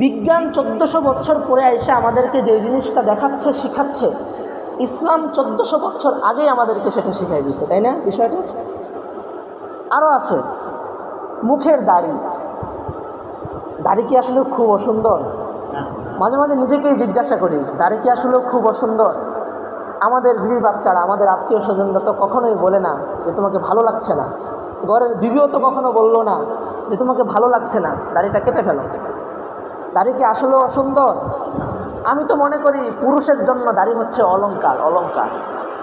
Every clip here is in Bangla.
বিজ্ঞান চোদ্দোশো বছর পরে এসে আমাদেরকে যে জিনিসটা দেখাচ্ছে, শিখাচ্ছে, ইসলাম চোদ্দোশো বছর আগেই আমাদেরকে সেটা শিখাই দিয়েছে, তাই না বিষয়টা? আরও আছে, মুখের দাড়ি। দাড়ি কি আসলে খুব অসুন্দর? মাঝে মাঝে নিজেকেই জিজ্ঞাসা করি, দাড়ি কি আসলে খুব অসুন্দর? আমাদের বিবি বাচ্চারা, আমাদের আত্মীয় স্বজনরা তো কখনোই বলে না যে তোমাকে ভালো লাগছে না। ঘরের বিবিও তো কখনো বলল না যে তোমাকে ভালো লাগছে না, দাড়িটা কেটে ফেলো। দাড়ি কি আসলে অসুন্দর আমি তো মনে করি পুরুষের জন্য দাড়ি হচ্ছে অলংকার অলংকার।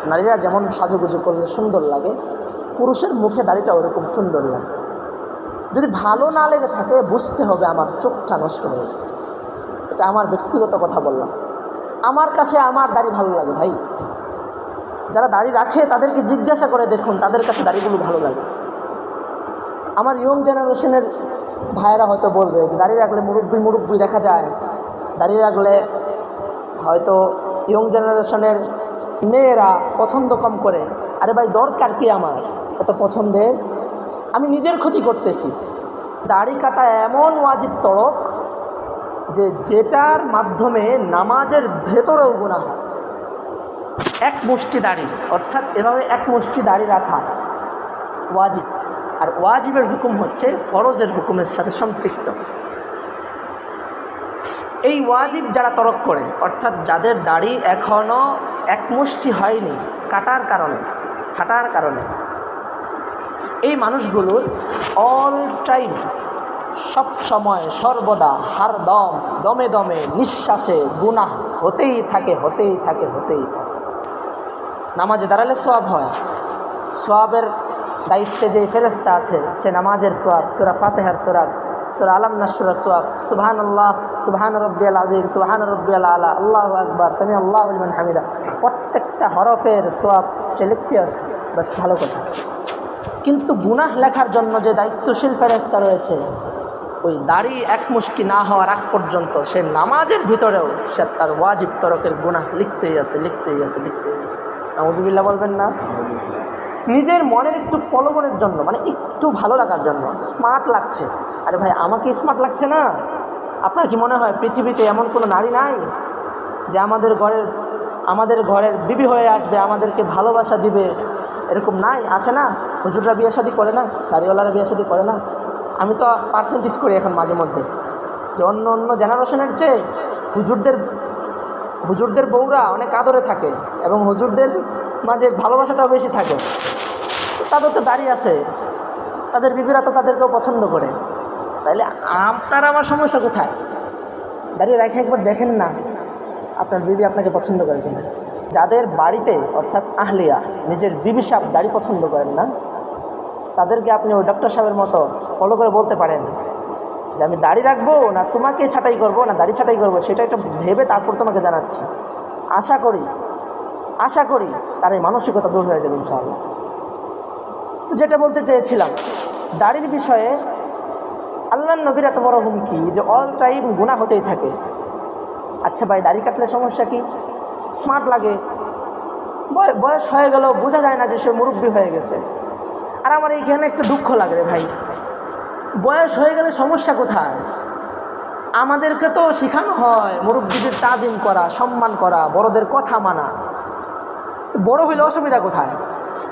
নারীরা যেমন সাজুগুজু করলে সুন্দর লাগে, পুরুষের মুখে দাড়িটা ওরকম সুন্দর লাগে। যদি ভালো না লেগে থাকে, বুঝতে হবে আমার চোখটা নষ্ট হয়ে গেছে। এটা আমার ব্যক্তিগত কথা বললাম। আমার কাছে আমার দাড়ি ভালো লাগে ভাই। যারা দাড়ি রাখে, তাদেরকে জিজ্ঞাসা করে দেখুন, তাদের কাছে দাড়িগুলো ভালো লাগে। আমার ইয়ং জেনারেশনের ভাইয়েরা হয়তো বলবে যে, দাঁড়িয়ে রাখলে মুরব্বি মুরব্বি দেখা যায়। দাঁড়িয়ে রাখলে হয়তো ইয়ং জেনারেশনের মেয়েরা পছন্দ কম করে। আরে ভাই, দরকার কি আমার? এত পছন্দের? আমি নিজের ক্ষতি করতেছি। দাড়ি কাটা এমন ওয়াজিব তড়ক যে, যেটার মাধ্যমে নামাজের ভেতরেও গুণা হয়। এক মুষ্টি দাড়ি, অর্থাৎ এভাবে এক মুষ্টি দাড়ি রাখা ওয়াজিব। আর ওয়াজিবের হুকুম হচ্ছে ফরজের হুকুমের সাথে সম্পৃক্ত। এই ওয়াজিব যারা তরক করে, অর্থাৎ যাদের দাড়ি এখনও এক মুষ্টি হয়নি, কাটার কারণে, ছাটার কারণে, এই মানুষগুলোর অল টাইম সব সময় সর্বদা হার দম দমে দমে, নিঃশ্বাসে গুনাহ হতেই থাকে হতেই থাকে হতেই থাকে। নামাজে দাঁড়ালে সোয়াব হয়, সোয়াবের দায়িত্বে যে ফেরেস্তা আছে, সে নামাজের সোয়াব সুরা ফাতেহার সোরাব সুরা আলম নাসুরা সোয়াব সুবহান আল্লাহ সুবহান রব্বিয়াল আজিম সুবহান রব্বিয়াল আলা, আল্লাহ আকবার সামি আল্লাহ হামিদা। প্রত্যেকটা হরফের সোয়াব সে লিখতে আছে। বাস ভালো কথা। কিন্তু গুনাহ লেখার জন্য যে দায়িত্বশীল ফেরেস্তা রয়েছে, ওই দাড়ি এক মুষ্টি না হওয়ার আগ পর্যন্ত সে নামাজের ভিতরেও সে তার ওয়াজিব তরকের গুনাহ লিখতেই আছে লিখতেই আছে লিখতেই আছে। নামজুবিল্লা বলবেন না? নিজের মনের একটু প্রলোভনের জন্য মানে একটু ভালো লাগার জন্য। স্মার্ট লাগছে। আরে ভাই, আমাকে স্মার্ট লাগছে না? আপনার কি মনে হয় পৃথিবীতে এমন কোনো নারী নাই যে আমাদের ঘরের আমাদের ঘরের বিবি হয়ে আসবে, আমাদেরকে ভালোবাসা দিবে? এরকম নাই? আছে না? হুজুররা বিয়ে শাদি করে না? দাড়িওয়ালারা বিয়ে শাদি করে না? আমি তো পার্সেন্টেজ করি এখন মাঝে মধ্যে। যে অন্য অন্য জেনারেশনের চেয়ে হুজুরদের হুজুরদের বউরা অনেক আদরে থাকে এবং হুজুরদের মাঝে ভালোবাসাটাও বেশি থাকে। তাদের তো দাড়ি আছে। তাদের বিবিরা তো তাদেরকেও পছন্দ করে। তাইলে আপনার আমার সমস্যা কোথায়? দাঁড়িয়ে রাখে একবার দেখেন না। আপনার বিবি আপনাকে পছন্দ করে কিনা? যাদের বাড়িতে, অর্থাৎ আহলিয়া, নিজের বিবি সাহেব দাড়ি পছন্দ করেন না, তাদেরকে আপনি ওই ডক্টর সাহেবের মতো ফলো করে বলতে পারেন যে, আমি দাড়ি রাখব না তোমাকে ছাঁটাই করব, না দাড়ি ছাঁটাই করব? সেটা একটা ভেবে তারপর তোমাকে জানাচ্ছি। আশা করি আশা করি তার এই মানসিকতা দূর হয়ে যাবে ইনশাআল্লাহ। যেটা বলতে চেয়েছিলাম, দাড়ির বিষয়ে আল্লাহ নবীর এত বড় হুমকি যে অল টাইম গুণা হতেই থাকে। আচ্ছা ভাই, দাড়ি কাটলে সমস্যা কি? স্মার্ট লাগে। বয়- বয়স হয়ে গেল বোঝা যায় না যে সে মুরব্বী হয়ে গেছে। আর আমার এইখানে একটা দুঃখ লাগে রে ভাই। বয়স হয়ে গেলে সমস্যা কোথায়? আমাদেরকে তো শেখানো হয় মুরব্বীদের তাজিম করা, সম্মান করা, বড়দের কথা মানা। বড় হইলে অসুবিধা কোথায়?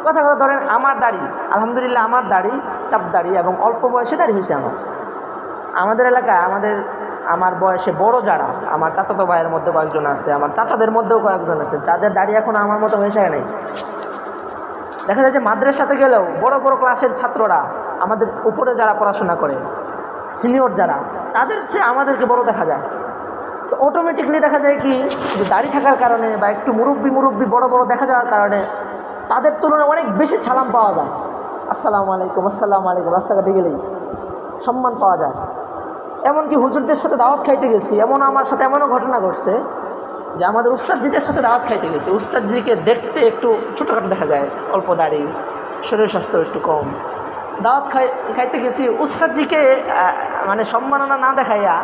কথা কথা ধরেন আমার দাড়ি, আলহামদুলিল্লাহ আমার দাড়ি, চাপ দাড়ি এবং অল্প বয়সে দাড়ি হয়েছে আমার। আমাদের এলাকায় আমাদের, আমার বয়সে বড় যারা, আমার চাচাতো ভাইয়ের মধ্যে কয়েকজন আছে, আমার চাচাদের মধ্যেও কয়েকজন আছে, যাদের দাড়ি এখন আমার মতো হয়েছে নাই। দেখা যায় যে মাদ্রাসাতে গেলেও বড় বড় ক্লাসের ছাত্ররা আমাদের উপরে যারা পড়াশোনা করে, সিনিয়র যারা, তাদের চেয়ে আমাদেরকে বড় দেখা যায়। তো অটোমেটিকলি দেখা যায় কি, যে দাড়ি থাকার কারণে বা একটু মুরব্বি মুরব্বি বড় বড় দেখা যাওয়ার কারণে তাদের তুলনায় অনেক বেশি সালাম পাওয়া যায়। আসসালামু আলাইকুম আসসালামু আলাইকুম, রাস্তাঘাটে গেলেই সম্মান পাওয়া যায়। এমনকি হুজুরদের সাথে দাওয়াত খাইতে গেছি এমন আমার সাথে এমনও ঘটনা ঘটছে যে আমাদের উস্তাদজিদের সাথে দাওয়াত খাইতে গেছি। উস্তাদজিকে দেখতে একটু ছোটোখাটো দেখা যায়, অল্প দাড়ি শরীর স্বাস্থ্য একটু কম। দাওয়াত খাই, খাইতে গেছি, উস্তাদজিকে মানে সম্মাননা না দেখাইয়া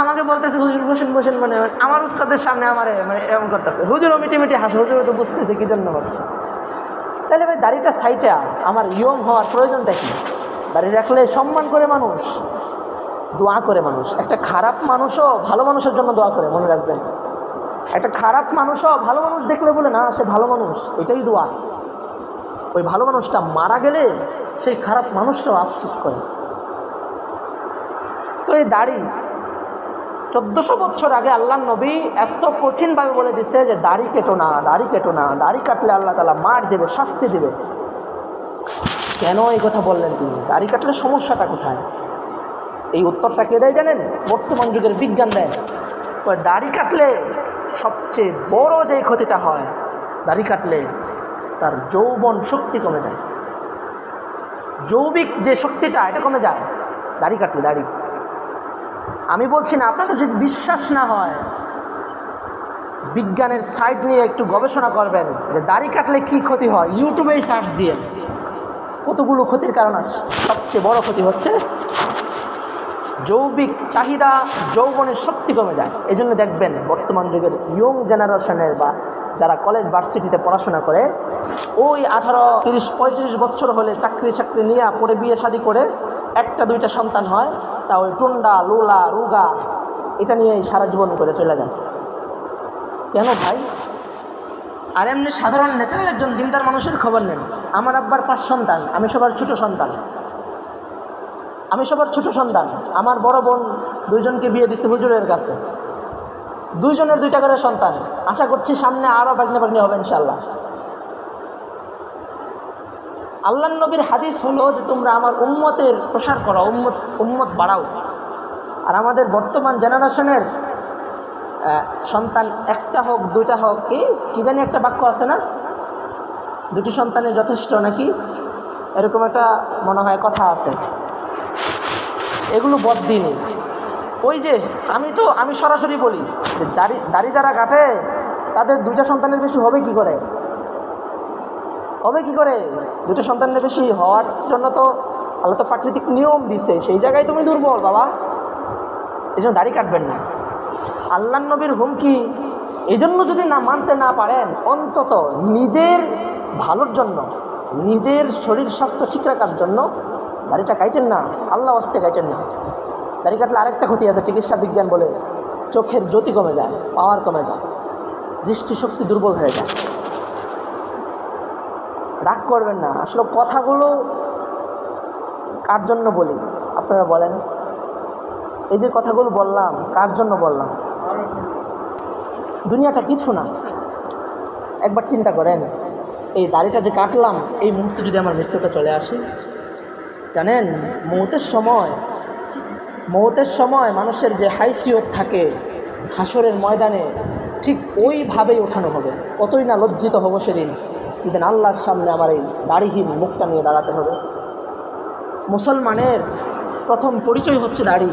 আমাকে বলতেছে, হুজুর, বসেন বসেন মানে আমার উস্তাদের সামনে আমার মানে এরকম করতেছে। হুজুরও মিটি মিটি হাসে, হুজুরও তো বুঝতেছে কী জন্য হচ্ছে। তাহলে ভাই দাড়িটা সাইটা আমার ইয়ং হওয়ার প্রয়োজনটা কি? দাড়ি রাখলে সম্মান করে মানুষ, দোয়া করে মানুষ। একটা খারাপ মানুষও ভালো মানুষের জন্য দোয়া করে, মনে রাখবেন। একটা খারাপ মানুষও ভালো মানুষ দেখলে বলে, না, সে ভালো মানুষ। এটাই দোয়া। ওই ভালো মানুষটা মারা গেলে সেই খারাপ মানুষটাও আফসোস করে। তো এই দাড়ি চোদ্দশো বছর আগে আল্লাহ নবী এত কঠিনভাবে বলে দিছে যে দাড়ি কেটো না, দাড়ি কেটো না, দাড়ি কাটলে আল্লাহ তালা মার দেবে, শাস্তি দেবে। কেন এই কথা বললেন তিনি? দাড়ি কাটলে সমস্যাটা কোথায়? এই উত্তরটা কে দেয় জানেন? বর্তমান যুগের বিজ্ঞান দেয়। দাড়ি কাটলে সবচেয়ে বড় যে ক্ষতিটা হয়, দাড়ি কাটলে তার যৌবন শক্তি কমে যায়। যৌবিক যে শক্তিটা, এটা কমে যায়। দাড়ি কাটলে দাড়ি। আমি বলছি না আপনাদের যদি বিশ্বাস না হয়, বিজ্ঞানের সাইড নিয়ে একটু গবেষণা করবেন যে দাড়ি কাটলে কি ক্ষতি হয়। ইউটিউবেই সার্চ দিয়ে কতগুলো ক্ষতির কারণ আছে? সবচেয়ে বড় ক্ষতি হচ্ছে যৌবিক চাহিদা যৌবনের শক্তি কমে যায়। এই জন্য দেখবেন বর্তমান যুগের ইয়ং জেনারেশনের বা যারা কলেজ ভার্সিটিতে পড়াশোনা করে ওই আঠারো, তিরিশ, পঁয়ত্রিশ বছর হলে চাকরি চাকরি নিয়ে পরে বিয়ে শাদি করে একটা, দুইটা সন্তান হয়, তা ওই টুন্ডা, লোলা, রুগা, এটা নিয়েই সারা জীবন করে চলে যায়। কেন ভাই? আর এমনি সাধারণ ন্যাচারাল একজন দিনদার মানুষের খবর নেন। আমার আব্বার পাঁচ সন্তান, আমি সবার ছোট সন্তান। আমি সবার ছোট সন্তান। আমার বড় বোন দুইজনকে বিয়ে দিচ্ছে হুজুরের কাছে। দুইজনের দুইটা করে সন্তান। আশা করছি সামনে আরও বাগনে বাগনি হবে ইনশাল্লাহ আল্লাহ নবীর হাদিস হলো যে তোমরা আমার উম্মতের প্রসার করো, উম্মত উম্মত বাড়াও। আর আমাদের বর্তমান জেনারেশনের সন্তান একটা হোক, দুইটা হোক কি কী জানি একটা বাক্য আছে না? দুটি সন্তানে যথেষ্ট নাকি? এরকম একটা মনে হয় কথা আছে। এগুলো বদিনই ওই যে আমি তো, আমি সরাসরি বলি যে দাড়ি যারা কাটে, তাদের দুইটা সন্তানের বেশি হবে কি করে? হবে কি করে? দুটো সন্তানের বেশি হওয়ার জন্য তো আল্লাহ তো প্রাকৃতিক নিয়ম দিছে, সেই জায়গায় তুমি দুর্বল, বাবা। এই জন্য দাড়ি কাটবেন না। আল্লাহ নবীর হুমকি, এই জন্য যদি না মানতে না পারেন, অন্তত নিজের ভালোর জন্য, নিজের শরীর স্বাস্থ্য ঠিক রাখার জন্য দাড়িটা কাইটেন না, আল্লাহ অস্তে কাইটেন না। দাড়ি কাটলে আরেকটা ক্ষতি আছে, চিকিৎসা বিজ্ঞান বলে, চোখের জ্যোতি কমে যায়, পাওয়ার কমে যায়, দৃষ্টিশক্তি দুর্বল হয়ে যায়। রাগ করবেন না। আসলে কথাগুলো কার জন্য বলি? আপনারা বলেন। এই যে কথাগুলো বললাম, কার জন্য বললাম? দুনিয়াটা কিছু না। একবার চিন্তা করেন, এই দাড়িটা যে কাটলাম, এই মুহূর্তে যদি আমার মৃত্যুটা চলে আসে, জানেন, মৌতের সময় মৌতের সময় মানুষের যে হাইসিয়ত থাকে, হাসরের ময়দানে ঠিক ওইভাবেই ওঠানো হবে। কতই না লজ্জিত হব সেদিন। যেদিন আল্লাহর সামনে আমার এই দাড়িহীন মুখটা নিয়ে দাঁড়াতে হবে। মুসলমানের প্রথম পরিচয় হচ্ছে দাড়ি।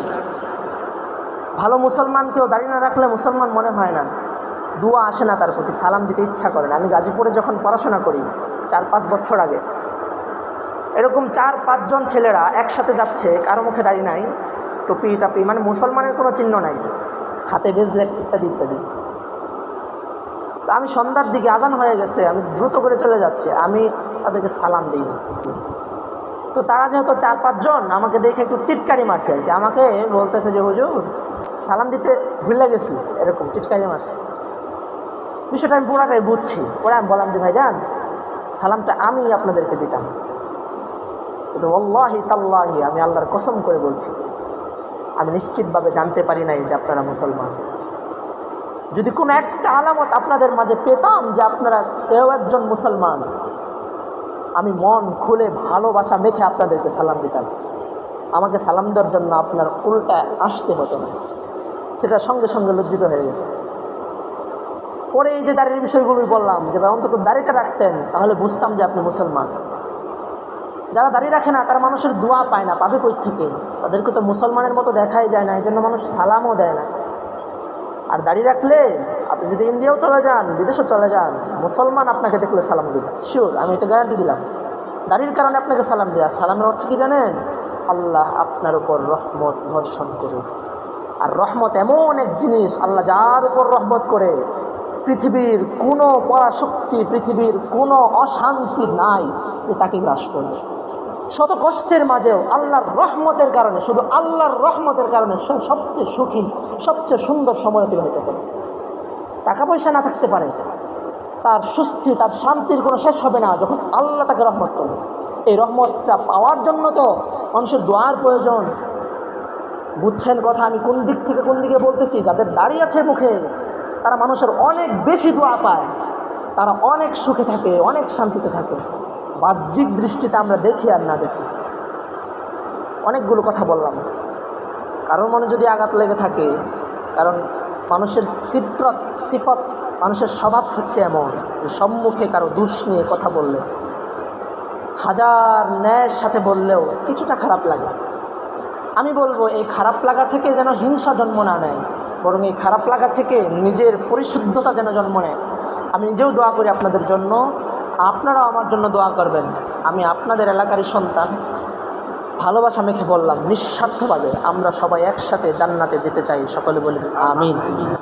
ভালো মুসলমানকেও দাড়ি না রাখলে মুসলমান মনে হয় না। দোয়া আসে না তার প্রতি, সালাম দিতে ইচ্ছা করে না। আমি গাজীপুরে যখন পড়াশোনা করি, চার পাঁচ বছর আগে, এরকম চার পাঁচজন ছেলেরা একসাথে যাচ্ছে, কারও মুখে দাড়ি নাই টুপি টাপি মানে মুসলমানের কোনো চিহ্ন নাই। হাতে বেজলেট ইত্যাদি ইত্যাদি। তো আমি সন্ধ্যার দিকে আজান হয়ে গেছে, আমি দ্রুত করে চলে যাচ্ছি, আমি তাদেরকে সালাম দিই। তো তারা যেহেতু চার পাঁচজন, আমাকে দেখে একটু টিটকারি মারছে আর কি। আমাকে বলতেছে যে, হুজুর, সালাম দিতে ভুলে গেছি। এরকম টিটকারি মারছে। বিষয়টা আমি পুরাটাই বুঝছি। পরে আমি বললাম যে, ভাইজান, সালামটা আমি আপনাদেরকে দিতাম। কিন্তু অল্লাহি তাল্লাহি, আমি আল্লাহর কসম করে বলছি। আমি নিশ্চিতভাবে জানতে পারি নাই যে আপনারা মুসলমান। যদি কোনো একটা আলামত আপনাদের মাঝে পেতাম যে আপনারা কেউ একজন মুসলমান, আমি মন খুলে ভালোবাসা মেখে আপনাদেরকে সালাম দিতাম। আমাকে সালাম দেওয়ার জন্য আপনার উল্টা আসতে হতো না। সেটা সঙ্গে সঙ্গে লজ্জিত হয়ে গেছে। পরে এই যে দাড়ির বিষয়গুলোই বললাম, যে ভাই অন্তত দাড়িটা রাখতেন, তাহলে বুঝতাম যে আপনি মুসলমান। যারা দাড়ি রাখে না, তারা মানুষের দোয়া পায় না, পাবে কই থেকে? তাদেরকে তো মুসলমানের মতো দেখাই যায় না এই জন্য মানুষ সালামও দেয় না। আর দাড়ি রাখলে আপনি যদি ইন্ডিয়াও চলে যান, বিদেশেও চলে যান, মুসলমান আপনাকে দেখলে সালাম দিবে। শিওর আমি এটা গ্যারান্টি দিলাম। দাড়ির কারণে আপনাকে সালাম দেওয়া সালামের অর্থ কি জানেন? আল্লাহ আপনার উপর রহমত বর্ষণ করুন আর রহমত এমন এক জিনিস, আল্লাহ যার উপর রহমত করে, পৃথিবীর কোনো পরাশক্তি, পৃথিবীর কোনো অশান্তি নাই যে তাকে গ্রাস করবে। শত কষ্টের মাঝেও আল্লাহর রহমতের কারণে, শুধু আল্লাহর রহমতের কারণে সবচেয়ে সুখী, সবচেয়ে সুন্দর সময় অতিবাহিত করে। টাকা পয়সা না থাকতে পারে, তার সুস্থি, তার শান্তির কোনো শেষ হবে না যখন আল্লাহ তাকে রহমত করবে। এই রহমতটা পাওয়ার জন্য তো মানুষের দোয়ার প্রয়োজন। বুঝছেন কথা আমি কোন দিক থেকে কোন দিকে বলতেছি? যাদের দাঁড়িয়ে আছে মুখে, তারা মানুষের অনেক বেশি দোয়া পায়। তারা অনেক সুখে থাকে, অনেক শান্তিতে থাকে। বাহ্যিক দৃষ্টিতে আমরা দেখি আর না দেখি। অনেকগুলো কথা বললাম। কারোর মনে যদি আঘাত লেগে থাকে, কারণ মানুষের ফিতরত, সিফত, মানুষের স্বভাব হচ্ছে এমন যে সম্মুখে কারও দুষ নিয়ে কথা বললে, হাজার ন্যায়ের সাথে বললেও কিছুটা খারাপ লাগে। আমি বলব, এই খারাপ লাগা থেকে যেন হিংসা জন্ম না নেয়, বরং এই খারাপ লাগা থেকে নিজের পরিশুদ্ধতা যেন জন্ম নেয়। আমি নিজেও দোয়া করি আপনাদের জন্য। আপনারাও আমার জন্য দোয়া করবেন। আমি আপনাদের এলাকারই সন্তান। ভালোবাসা মেখে বললাম, নিঃস্বার্থভাবে আমরা সবাই একসাথে জান্নাতে যেতে চাই। সকলে বলি আমিন।